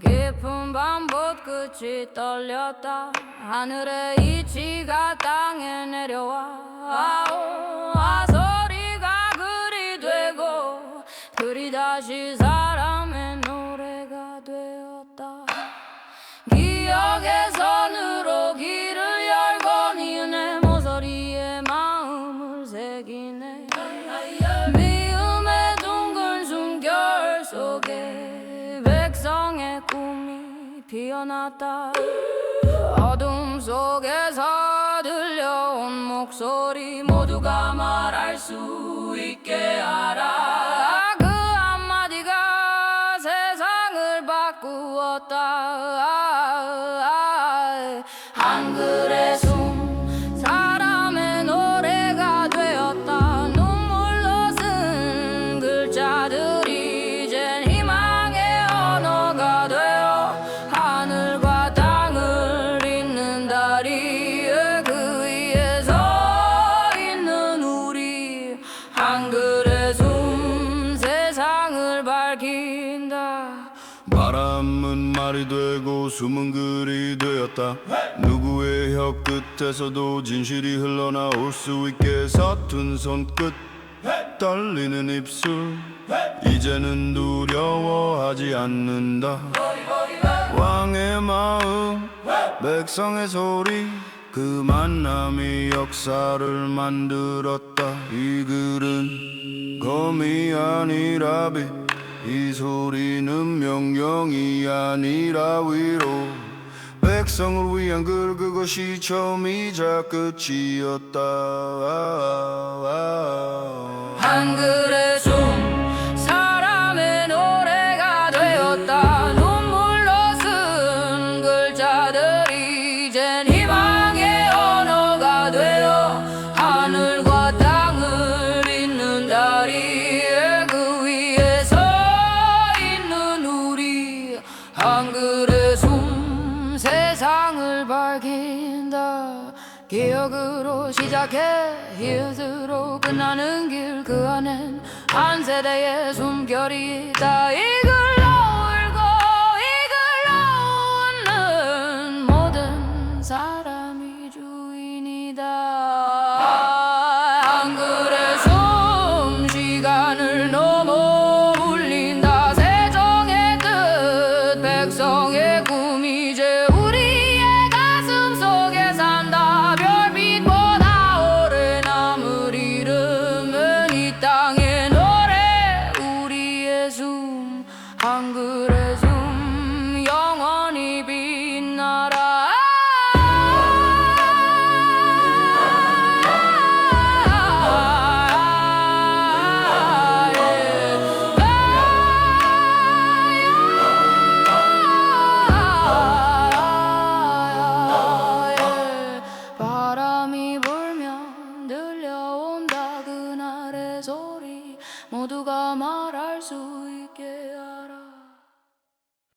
깊은 밤봇 끝이 떨렸다. 하늘의 이치가 땅에 내려와. 아오, 아 소리가 글이 되고 글이 다시 피어났다. 어둠 속에서 들려온 목소리 모두가 말할 수 있게 하라. 그 한마디가 세상을 바꾸었다 바람은 말이 되고 숨은 글이 되었다. 누구의 혀 끝에서도 진실이 흘러나올 수 있게 서툰 손끝. 떨리는 입술 이제는 두려워하지 않는다. 왕의 마음 백성의 소리 그 만남이 역사를 만들었다. 이 글은 검이 아니라 빛 이 소리는 명령이 아니라 위로. 백성을 위한 글 그것이 처음이자 끝이었다. 한글 우리 한글의 숨 세상을 밝힌다. 기억으로 시작해 히읗으로 끝나는 길 그 안엔 한 세대의 숨결이 있다 명성의 꿈이 이제 우리의 가슴 속에 산다. 별빛보다 오래 남을 이름은 이 땅의 노래. 우리의 숨 한글 소리 모두가 말할 수